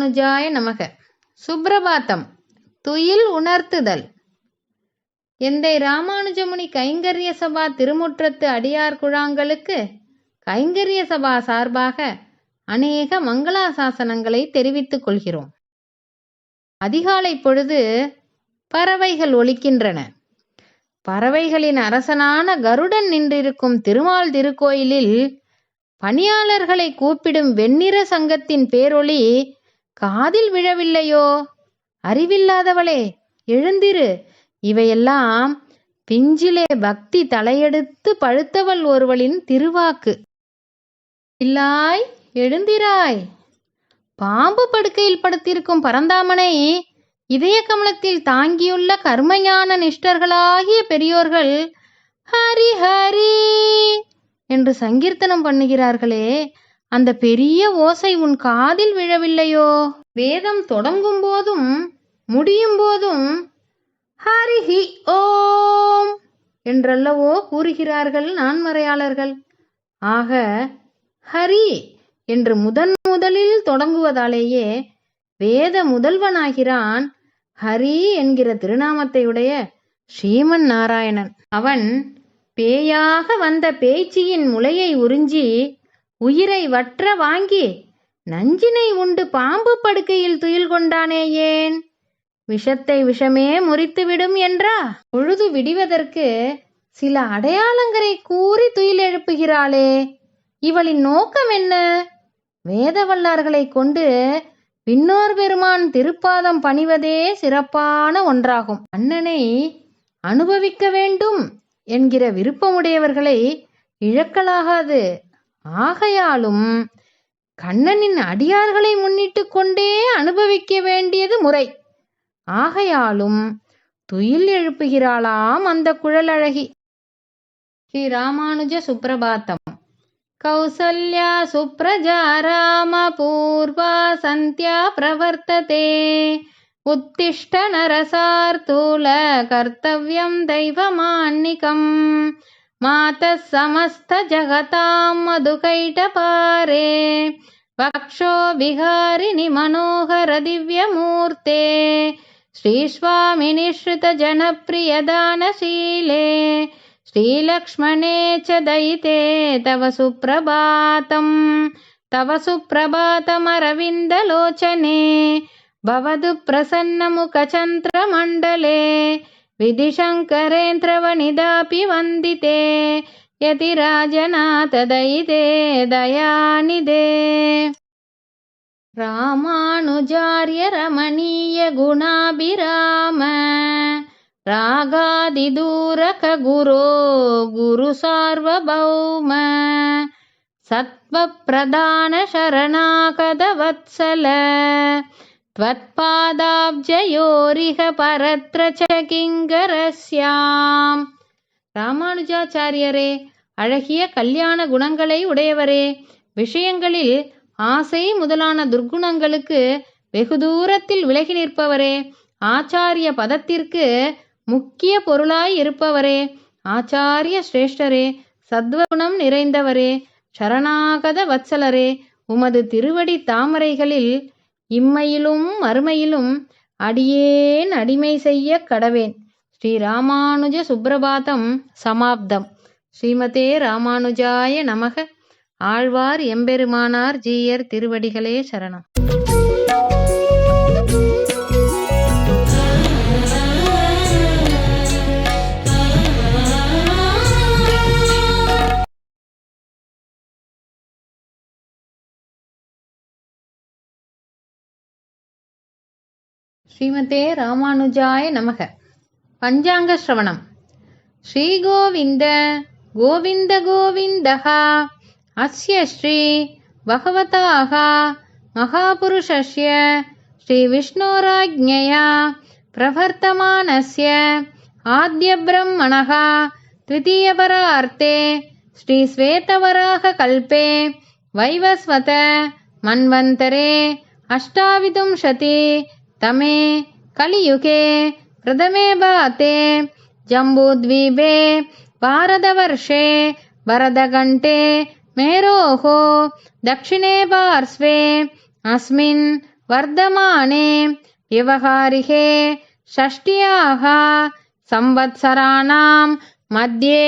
ராமானுஜாய நமக. சுப்பிரபாத்தம் துயில் உணர்த்துதல். எந்தை ராமானுஜமுனி கைங்கரிய சபா திருமுற்றத்து அடியார் குழாங்களுக்கு கைங்கரிய சபா சார்பாக அநேக மங்களாசாசனங்களை தெரிவித்துக் கொள்கிறோம். அதிகாலை பொழுது பறவைகள் ஒலிக்கின்றன. பறவைகளின் அரசனான கருடன் நின்றிருக்கும் திருமால் திருக்கோயிலில் பணியாளர்களை கூப்பிடும் வெண்ணிற சங்கத்தின் பேரொளி காதில் விழவில்லையோ? அறிவில்லாதவளே எழுந்திரு. இவையெல்லாம் பிஞ்சிலே பக்தி தலையெடுத்து பழுத்தவள் ஒருவளின் திருவாக்கு. இல்லாய் எழுந்திராய். பாம்பு படுக்கையில் படுத்திருக்கும் பரந்தாமனை இதய கமலத்தில் தாங்கியுள்ள கர்மஞான நிஷ்டர்களாகிய பெரியோர்கள் ஹரி ஹரி! என்று சங்கீர்த்தனம் பண்ணுகிறார்களே அந்த பெரிய ஓசை உன் காதில் விழவில்லையோ? வேதம் தொடங்கும் போதும் முடியும் போதும் ஹரிஹி ஓம் என்றல்லவோ கூறுகிறார்கள் நான்மறையாளர்கள். ஆக ஹரி என்று முதன் முதலில் தொடங்குவதாலேயே வேத முதல்வனாகிறான் ஹரி என்கிற திருநாமத்தையுடைய ஸ்ரீமன் நாராயணன். அவன் பேயாக வந்த பேச்சியின் முளையை உறிஞ்சி உயிரை வற்ற வாங்கி நஞ்சினை உண்டு பாம்பு படுக்கையில் துயில் கொண்டானே ஏன்? விஷத்தை விஷமே முறித்துவிடும் என்றா? பொழுது விடிவதற்கு சில அடையாளங்களை கூறி துயில் எழுப்புகிறாளே. இவளின் நோக்கம் என்ன? வேதவல்லார்களை கொண்டு விண்ணோர் பெருமான் திருப்பாதம் பணிவதே சிறப்பான ஒன்றாகும். அண்ணனை அனுபவிக்க வேண்டும் என்கிற விருப்பமுடையவர்களை இழக்கலாகாது. ஆகையாலும் கண்ணனின் அடியார்களை முன்னிட்டு கொண்டே அனுபவிக்க வேண்டியது முறை. ஆகையாலும் துயில் எழுப்புகிறாளாம் அந்த குழலழகி. ஸ்ரீ ராமானுஜ சுப்ரபாத்தம். கௌசல்யா சுப்ரஜா ராம பூர்வா சந்தியா பிரவர்த்ததே. உத்திஷ்ட நரசார்த்தூல கர்த்தவ்யம் தெய்வமான்னிகம். मातः समस्तजगतां मधुकैटपारे वक्षो विहारिणि मनोहर दिव्यमूर्ते श्रीस्वामिनिश्रितजनप्रियदानशीले श्रीलक्ष्मणे च दयिते तव सुप्रभातम् तव सुप्रभातमरविन्दलोचने भवतु प्रसन्नमुखचन्द्रमण्डले विधिशङ्करेन्द्रवनिदापि वन्दिते यतिराजनाथदयिते दयानिदे। रामानुजार्य रमणीय रागादिदूरकगुरो गुरुसार्वभौम। सत्त्वप्रधान शरणाकदवत्सल त्वत्पादाब्जयोरिह परत्र च கிங்கரஸ்யாம் ராமானுஜாச்சாரியரே அழகிய கல்யாண குணங்களை உடையவரே விஷயங்களில் ஆசை முதலான துர்க்குணங்களுக்கு வெகு தூரத்தில் விலகி நிற்பவரே ஆச்சாரிய பதத்திற்கு முக்கிய பொருளாய் இருப்பவரே ஆச்சாரிய சிரேஷ்டரே சத்வகுணம் நிறைந்தவரே சரணாகத வத்சலரே உமது திருவடி தாமரைகளில் இம்மையிலும் மறுமையிலும் அடியேன் அடிமை செய்ய கடவேன். ஸ்ரீ ராமானுஜ சுப்பிரபாதம் சமாப்தம். ஸ்ரீமதே ராமானுஜாய நமக. ஆழ்வார் எம்பெருமானார் ஜீயர் திருவடிகளே சரணம். ஸ்ரீமதே ராமானுஜாய நமக பஞ்சாங்க ஸ்ரவணம் ஸ்ரீகோவிந்த கோவிந்த கோவிந்தः அஸ்ய ஸ்ரீ பகவதாः महापुरुषस्य श्रीविष्णोराज्ञया प्रवर्तमानस्य आद्यब्रह्मणः द्वितीयपरार्ते श्रीश्वेतवराहकल्पे वैवस्वत मन्वन्तरे अष्टाविंशति तमे कलियुगे प्रथमे भाते जम्बूद्वीपे भारतवर्षे वरदघण्टे मेरोः दक्षिणे पार्श्वे अस्मिन् वर्धमाने व्यवहारिके षष्ट्याः संवत्सराणां मध्ये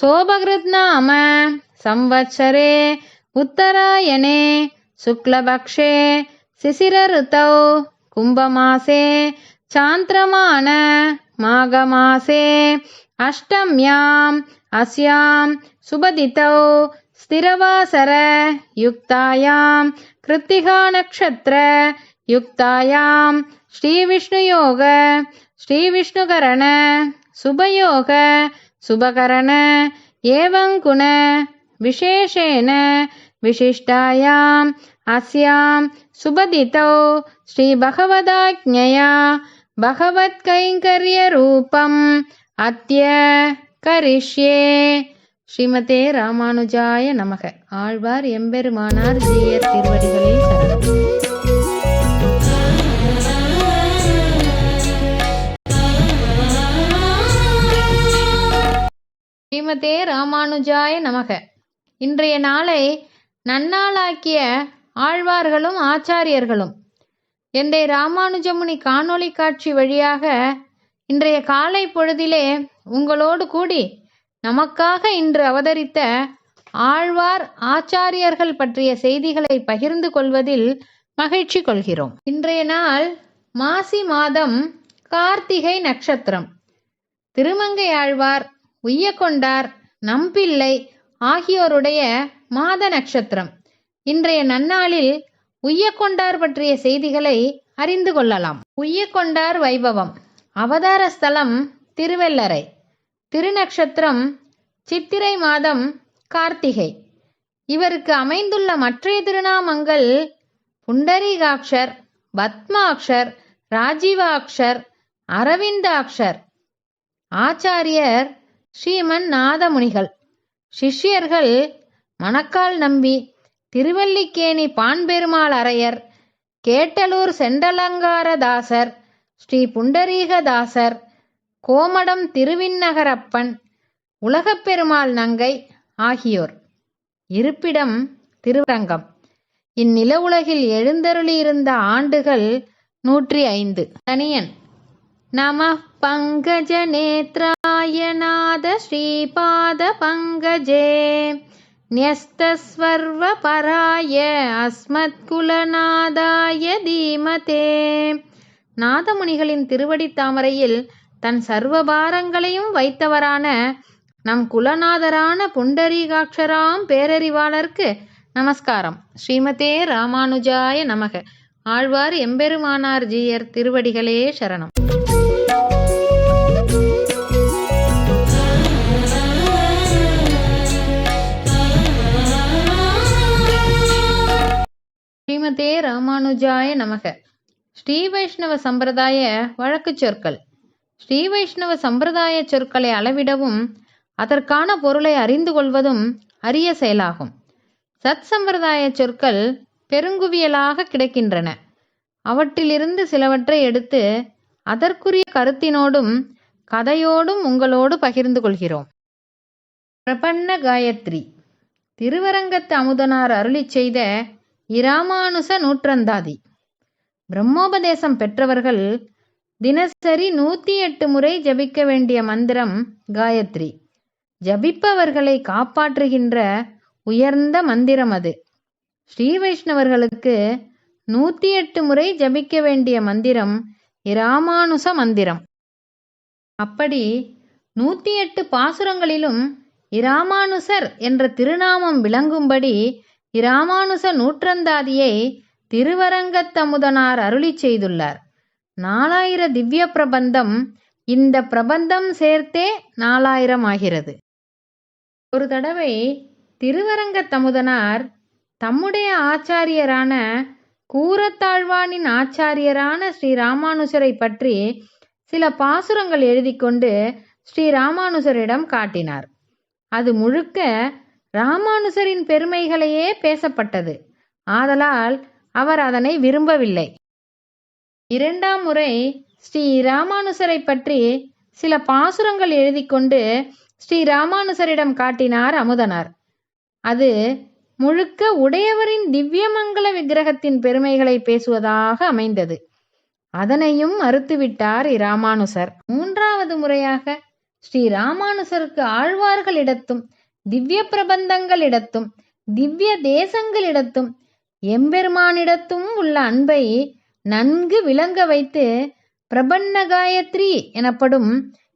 सोपकृत्नाम संवत्सरे उत्तरायणे शुक्लपक्षे शिशिरऋतौ कुम्भमासे चान्द्रमाण माघमासे अष्टम्याम् अस्याम् सुबदितौ स्थिरवासर युक्तायाम् कृत्तिका नक्षत्र युक्तायाम् श्रीविष्णुयोग श्रीविष्णुकरण सुभयोग शुभकरण एवङ्कुण विशेषेण विशिष्टायाम् अस्यां सुबदितौ श्रीभगवदाज्ञया भगवत्कैङ्कर्यरूपम् अद्य கரிஷ்யே ஸ்ரீமதே ராமானுஜாய நமக ஆழ்வார் எம்பெருமானார் ஜீயர் திருவடிகளே சரணம் ஸ்ரீமதே ராமானுஜாய நமக இன்றைய நாளை நன்னாளாக்கிய ஆழ்வார்களும் ஆச்சாரியர்களும். எந்தை ராமானுஜமுனி காணொளி காட்சி வழியாக இன்றைய காலை பொழுதிலே உங்களோடு கூடி நமக்காக இன்று அவதரித்த ஆழ்வார் ஆச்சாரியர்கள் பற்றிய செய்திகளை பகிர்ந்து கொள்வதில் மகிழ்ச்சி கொள்கிறோம். இன்றைய நாள் மாசி மாதம் கார்த்திகை நட்சத்திரம். திருமங்கை ஆழ்வார் உய்யக்கொண்டார் நம்பிள்ளை ஆகியோருடைய மாத நட்சத்திரம். இன்றைய நன்னாளில் உய்யக்கொண்டார் பற்றிய செய்திகளை அறிந்து கொள்ளலாம். உய்யக்கொண்டார் வைபவம். அவதார ஸ்தலம் திருவெல்லரை திருநக்ஷத்திரம் சித்திரை மாதம் கார்த்திகை. இவருக்கு அமைந்துள்ள மற்றைய திருநாமங்கள் புண்டரீகாட்சர் பத்மாக்ஷர் ராஜீவாக்ஷர் அரவிந்தாக்ஷர் ஆச்சாரியர் ஸ்ரீமன் நாதமுனிகள். சிஷ்யர்கள் மணக்கால் நம்பி திருவல்லிக்கேணி பான்பெருமாள் அரையர் கேட்டலூர் செண்டலங்காரதாசர் ஸ்ரீ புண்டரீகதாசர் கோமடம் திருவிண்ணகரப்பன் உலகப்பெருமாள் நங்கை ஆகியோர். இருப்பிடம் திருவரங்கம். இந்நில உலகில் எழுந்தருளியிருந்த ஆண்டுகள் நூற்றி ஐந்து. தனியன். நம பங்கஜ நேத்ராய நாத ஸ்ரீபாத பங்கஜே न्यस्तस्वर्व பராய அஸ்மத்குலநாதாய தீமதே நாதமுனிகளின் திருவடி தாமரையில் தன் சர்வபாரங்களையும் வைத்தவரான நம் குலநாதரான புண்டரீகாட்சராம் பேரறிவாளருக்கு நமஸ்காரம் ஸ்ரீமதே ராமானுஜாய நமக ஆழ்வார் எம்பெருமானார் ஜீயர் திருவடிகளே சரணம் ஸ்ரீமதே ராமானுஜாய நமக. ஸ்ரீ வைஷ்ணவ சம்பிரதாய வழக்கு சொற்கள். ஸ்ரீ வைஷ்ணவ சம்பிரதாய சொற்களை அளவிடவும் அதற்கான பொருளை அறிந்து கொள்வதும் அரிய செயலாகும். சத் சம்பிரதாய சொற்கள் பெருங்குவியலாக கிடக்கின்றன. அவற்றிலிருந்து சிலவற்றை எடுத்து அதற்குரிய கருத்தினோடும் கதையோடும் உங்களோடு பகிர்ந்து கொள்கிறோம். பிரபன்ன காயத்ரி. திருவரங்கத்து அமுதனார் அருளிச் செய்த இராமானுச நூற்றந்தாதி. பிரம்மோபதேசம் பெற்றவர்கள் தினசரி நூத்தி எட்டு முறை ஜபிக்க வேண்டிய மந்திரம் காயத்ரி. ஜபிப்பவர்களை காப்பாற்றுகின்ற உயர்ந்த மந்திரம் அது. ஸ்ரீ வைஷ்ணவர்களுக்கு நூத்தி எட்டு முறை ஜபிக்க வேண்டிய மந்திரம் இராமானுச மந்திரம். அப்படி நூத்தி எட்டு பாசுரங்களிலும் இராமானுசர் என்ற திருநாமம் விளங்கும்படி இராமானுச நூற்றந்தாதியை திருவரங்கத்தமுதனார் அருளிச் செய்துள்ளார். நாலாயிர திவ்ய பிரபந்தம் இந்த பிரபந்தம் சேர்த்தே நாலாயிரம் ஆகிறது. ஒரு தடவை திருவரங்கத்தமுதனார் தம்முடைய ஆச்சாரியரான கூரத்தாழ்வானின் ஆச்சாரியரான ஸ்ரீ ராமானுசரை பற்றி சில பாசுரங்கள் எழுதி கொண்டு ஸ்ரீ ராமானுசரிடம் காட்டினார். அது முழுக்க ராமானுசரின் பெருமைகளையே பேசப்பட்டது. ஆதலால் அவர் அதனை விரும்பவில்லை. இரண்டாம் முறை ஸ்ரீ ராமானுசரை பற்றி சில பாசுரங்கள் எழுதி கொண்டு ஸ்ரீ ராமானுசரிடம் காட்டினார் அமுதனார். அது முழுக்க உடையவரின் திவ்யமங்கல விக்கிரகத்தின் பெருமைகளை பேசுவதாக அமைந்தது. அதனையும் மறுத்துவிட்டார் இராமானுசர் மூன்றாவது முறையாக ஸ்ரீ ராமானுசருக்கு ஆழ்வார்களிடத்தும் திவ்ய பிரபந்தங்களிடத்தும் திவ்ய தேசங்களிடத்தும் எம்பெருமானிடத்தும் உள்ள அன்பை நன்கு விளங்க வைத்து பிரபன்ன காயத்ரி எனப்படும்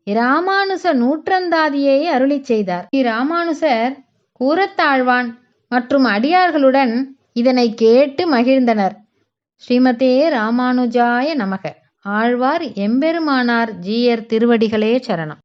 இராமானுச நூற்றந்தாதியை அருளிச் செய்தார். இராமானுசர் கூரத்தாழ்வான் மற்றும் அடியார்களுடன் இதனை கேட்டு மகிழ்ந்தனர். ஸ்ரீமதே ராமானுஜாய நமக. ஆழ்வார் எம்பெருமானார் ஜீயர் திருவடிகளே சரணம்.